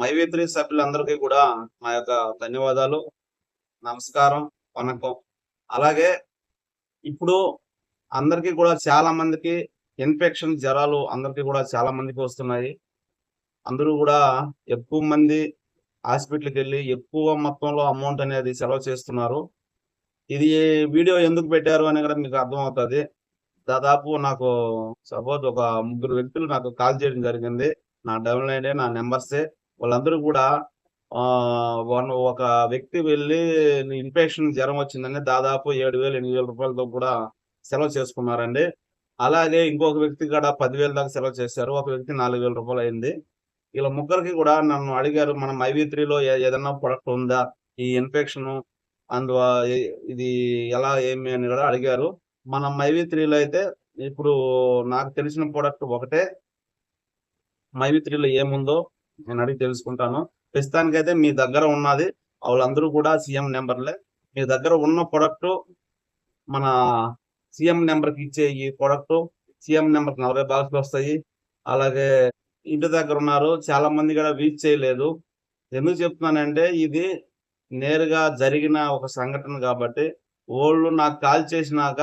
మైవేత్రి సభ్యులందరికీ కూడా మా యొక్క ధన్యవాదాలు నమస్కారం వనకం అలాగే ఇప్పుడు అందరికీ కూడా చాలా మందికి ఇన్ఫెక్షన్ జ్వరాలు అందరికీ కూడా చాలా మందికి వస్తున్నాయి. అందరూ కూడా ఎక్కువ మంది హాస్పిటల్కి వెళ్ళి ఎక్కువ మొత్తంలో అమౌంట్ అనేది సెలవు చేస్తున్నారు. ఇది వీడియో ఎందుకు పెట్టారు అని కూడా మీకు అర్థమవుతుంది. దాదాపు నాకు సపోజ్ ఒక ముగ్గురు వ్యక్తులు నాకు కాల్ చేయడం జరిగింది. నా డౌన్ నా నెంబర్సే. వాళ్ళందరూ కూడా వన్ ఒక వ్యక్తి వెళ్ళి ఇన్ఫెక్షన్ జ్వరం వచ్చిందని దాదాపు ఏడు వేలు ఎనిమిది వేల రూపాయలతో కూడా సెలవు చేసుకున్నారండి. అలాగే ఇంకొక వ్యక్తి కూడా పదివేల దాకా సెలవు చేశారు. ఒక వ్యక్తి నాలుగు వేల రూపాయలు అయింది. ఇలా ముగ్గురికి కూడా నన్ను అడిగారు మనం ఐవీ త్రీలో ఏదన్నా ప్రొడక్ట్ ఉందా? ఈ ఇన్ఫెక్షన్ అందు ఇది ఎలా ఏమి? అని కూడా అడిగారు. మనం మైవీ త్రీలో అయితే ఇప్పుడు నాకు తెలిసిన ప్రోడక్ట్ ఒకటే. మైవీ త్రీలో ఏముందో నేను అడిగి తెలుసుకుంటాను. ప్రస్తుతానికైతే మీ దగ్గర ఉన్నది వాళ్ళందరూ కూడా సీఎం నెంబర్లే. మీ దగ్గర ఉన్న ప్రోడక్ట్ మన సీఎం నెంబర్కి ఇచ్చే ఈ ప్రోడక్ట్ సీఎం నెంబర్కి నలభై బాక్స్లు వస్తాయి. అలాగే ఇంటి దగ్గర ఉన్నారు. చాలా మంది కూడా రీచ్ చేయలేదు. ఎందుకు చెప్తున్నానంటే ఇది నేరుగా జరిగిన ఒక సంఘటన కాబట్టి వాళ్ళు నాకు కాల్ చేసినాక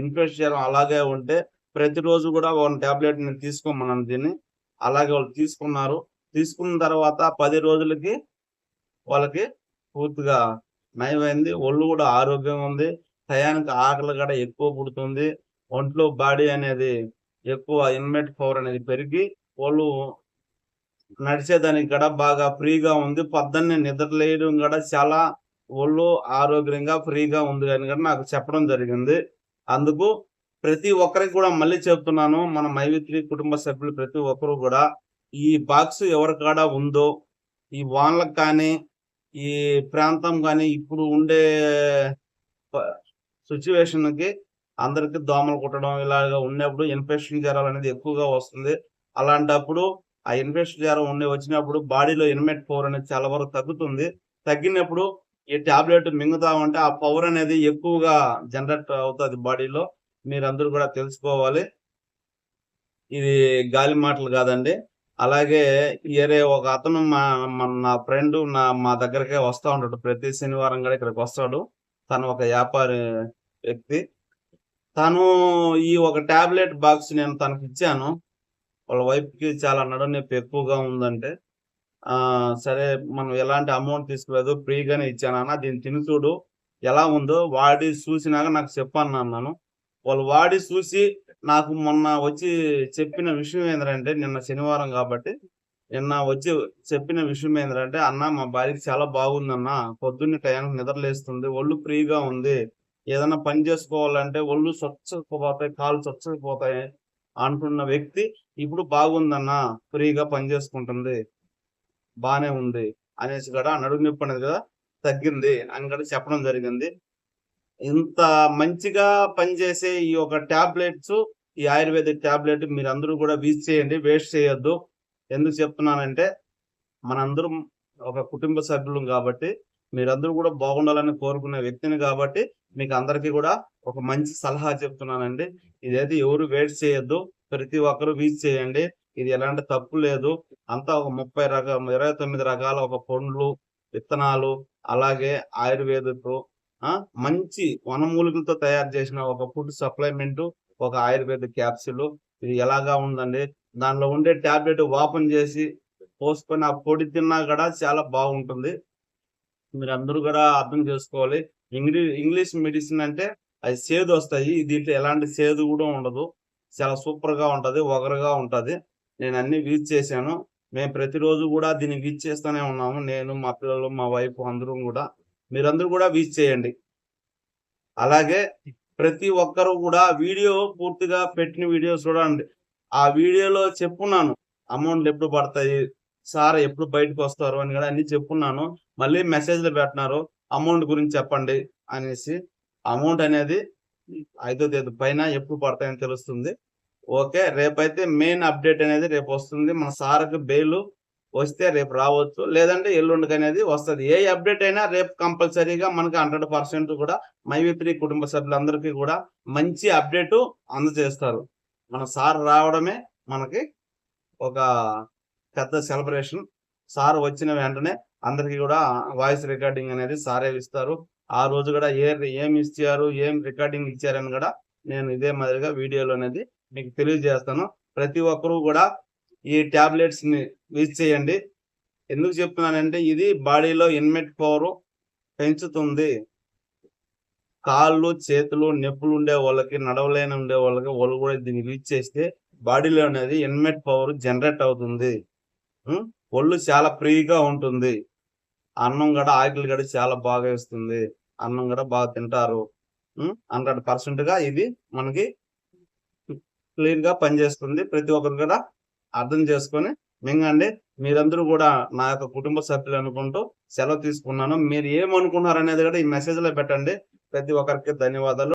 ఇన్ఫెక్షన్ అలాగే ఉంటే ప్రతిరోజు కూడా వన్ టాబ్లెట్ నేను తీసుకోమన్నాను దీన్ని. అలాగే వాళ్ళు తీసుకున్నారు. తీసుకున్న తర్వాత పది రోజులకి వాళ్ళకి పూర్తిగా నయమైంది. ఒళ్ళు కూడా ఆరోగ్యంగా ఉంది. టయానికి ఆకలి కూడా ఎక్కువ పుడుతుంది. ఒంట్లో బాడీ అనేది ఎక్కువ ఇన్మెట్ పవర్ అనేది పెరిగి వాళ్ళు నడిచేదానికి కూడా బాగా ఫ్రీగా ఉంది. పొద్దున్నే నిద్రలేయడం కూడా చాలా ఒళ్ళు ఆరోగ్యంగా ఫ్రీగా ఉంది అని కూడా నాకు చెప్పడం జరిగింది. అందుకు ప్రతి ఒక్కరికి కూడా మళ్ళీ చెప్తున్నాను. మన మైవిత్రి కుటుంబ సభ్యులు ప్రతి ఒక్కరు కూడా ఈ బాక్స్ ఎవరి కాడ ఉందో ఈ వాన్లకు కానీ ఈ ప్రాంతం కానీ ఇప్పుడు ఉండే సిచ్యువేషన్కి అందరికి దోమలు కుట్టడం ఇలాగా ఉన్నప్పుడు ఇన్ఫెక్షన్ జ్వరాలు అనేది ఎక్కువగా వస్తుంది. అలాంటప్పుడు ఆ ఇన్ఫెక్షన్ జ్వరం ఉండి వచ్చినప్పుడు బాడీలో ఇన్మెట్ పవర్ అనేది చాలా వరకు తగ్గుతుంది. తగ్గినప్పుడు ఈ టాబ్లెట్ మింగుతా ఉంటే ఆ పవర్ అనేది ఎక్కువగా జనరేట్ అవుతుంది బాడీలో. మీరందరూ కూడా తెలుసుకోవాలి. ఇది గాలి మాటలు కాదండి. అలాగే ఏరే ఒక అతను మా నా ఫ్రెండ్ నా మా దగ్గరకే వస్తూ ఉంటాడు. ప్రతి శనివారం కూడా ఇక్కడికి వస్తాడు. తను ఒక వ్యాపారి వ్యక్తి. తను ఈ ఒక టాబ్లెట్ బాక్స్ నేను తనకి ఇచ్చాను. వాళ్ళ వైఫ్కి చాలా నడుము నొప్పి ఎక్కువగా ఉందంటే సరే మనం ఎలాంటి అమౌంట్ తీసుకోలేదు ఫ్రీగానే ఇచ్చానన్నా దీన్ని తిని చూడు. ఎలా ఉందో వాడి చూసినాక నాకు చెప్పాను అన్నాను వాళ్ళు వాడి చూసి నాకు మొన్న వచ్చి చెప్పిన విషయం ఏంటంటే నిన్న శనివారం కాబట్టి నిన్న వచ్చి చెప్పిన విషయం ఏంటంటే అన్న మా భార్యకి చాలా బాగుందన్న పొద్దున్నే టయానికి నిద్రలేస్తుంది ఒళ్ళు ఫ్రీగా ఉంది ఏదైనా పని చేసుకోవాలంటే ఒళ్ళు స్వచ్ఛకపోతాయి కాళ్ళు స్వచ్ఛకపోతాయి అంటున్న వ్యక్తి ఇప్పుడు బాగుందన్న ఫ్రీగా పని చేసుకుంటుంది బానే ఉంది అనేసి కూడా నడుము నొప్పి అనేది కదా తగ్గింది అని కూడా చెప్పడం జరిగింది. ఇంత మంచిగా పనిచేసే ఈ యొక్క టాబ్లెట్స్ ఈ ఆయుర్వేదిక్ ట్యాబ్లెట్ మీరు అందరూ కూడా వీజ్ చేయండి వేస్ట్ చేయొద్దు. ఎందుకు చెప్తున్నానంటే మనందరం ఒక కుటుంబ సభ్యులు కాబట్టి మీరందరూ కూడా బాగుండాలని కోరుకునే వ్యక్తిని కాబట్టి మీకు అందరికీ కూడా ఒక మంచి సలహా చెప్తున్నానండి. ఇదైతే ఎవరు వేస్ట్ చేయొద్దు ప్రతి ఒక్కరు వీజ్ చేయండి. ఇది ఎలాంటి తప్పు లేదు. అంతా ఒక ముప్పై రకాల ఇరవై తొమ్మిది రకాల ఒక పండ్లు విత్తనాలు అలాగే ఆయుర్వేదిక్ మంచి వనమూలికలతో తయారు చేసిన ఒక ఫుడ్ సప్లిమెంట్ ఒక ఆయుర్వేద క్యాప్సిల్ ఇది ఎలాగా ఉందండి? దానిలో ఉండే టాబ్లెట్ ఓపెన్ చేసి పోసుకొని ఆ పొడి తిన్నా కూడా చాలా బాగుంటుంది. మీరు అందరూ కూడా అర్థం చేసుకోవాలి. ఇంగ్లీ ఇంగ్లీష్ మెడిసిన్ అంటే అది సేదు వస్తాయి. దీంట్లో ఎలాంటి సేదు కూడా ఉండదు. చాలా సూపర్గా ఉంటది ఒగరుగా ఉంటది. నేను అన్ని యూజ్ చేశాను. మేము ప్రతిరోజు కూడా దీన్ని యూజ్ చేస్తూనే ఉన్నాము. నేను మా పిల్లలు మా వైఫ్ అందరూ కూడా. మీరందరూ కూడా వీచ్ చేయండి. అలాగే ప్రతి ఒక్కరు కూడా వీడియో పూర్తిగా పెట్టిన వీడియో చూడండి. ఆ వీడియోలో చెప్పున్నాను అమౌంట్ ఎప్పుడు పడతాయి సార్ ఎప్పుడు బయటకు వస్తారు అని కూడా అన్ని చెప్పున్నాను. మళ్ళీ మెసేజ్లు పెట్టినారు అమౌంట్ గురించి చెప్పండి అనేసి. అమౌంట్ అనేది ఐదో తేదీ పైన ఎప్పుడు పడతాయని తెలుస్తుంది. ఓకే రేపైతే మెయిన్ అప్డేట్ అనేది రేపు వస్తుంది. మన సార్కి బెయిల్ వస్తే రేపు రావచ్చు. లేదంటే ఎల్లుండికి అనేది వస్తుంది. ఏ అప్డేట్ అయినా రేపు కంపల్సరీగా మనకి హండ్రెడ్ పర్సెంట్ కూడా మైవిప్రి కుటుంబ సభ్యులందరికీ కూడా మంచి అప్డేట్ అందజేస్తారు. మన సార్ రావడమే మనకి ఒక పెద్ద సెలబ్రేషన్. సార్ వచ్చిన వెంటనే అందరికీ కూడా వాయిస్ రికార్డింగ్ అనేది సారే ఇస్తారు. ఆ రోజు కూడా ఏ ఏం ఇచ్చారు ఏం రికార్డింగ్ ఇచ్చారని కూడా నేను ఇదే మాదిరిగా వీడియోలో అనేది మీకు తెలియజేస్తాను. ప్రతి ఒక్కరూ కూడా ఈ టాబ్లెట్స్ని యూజ్ చేయండి. ఎందుకు చెప్తున్నానంటే ఇది బాడీలో ఇన్మెట్ పవర్ పెంచుతుంది. కాళ్ళు చేతులు నొప్పులు ఉండే వాళ్ళకి నడవలేని ఉండే వాళ్ళకి వాళ్ళు కూడా దీన్ని యూజ్ చేస్తే బాడీలో అనేది ఇన్మెట్ పవర్ జనరేట్ అవుతుంది. ఒళ్ళు చాలా ఫ్రీగా ఉంటుంది. అన్నం కూడా ఆకలి కూడా చాలా బాగా వేస్తుంది. అన్నం కూడా బాగా తింటారు. హండ్రెడ్ పర్సెంట్గా ఇది మనకి క్లీన్గా పనిచేస్తుంది. ప్రతి ఒక్కరు కూడా అర్థం చేసుకొని మింగండి. మీరందరూ కూడా నా యొక్క కుటుంబ సభ్యులు అనుకుంటూ సెలవు తీసుకున్నాను. మీరు ఏమనుకున్నారు అనేది కూడా ఈ మెసేజ్లో పెట్టండి. ప్రతి ఒక్కరికి ధన్యవాదాలు.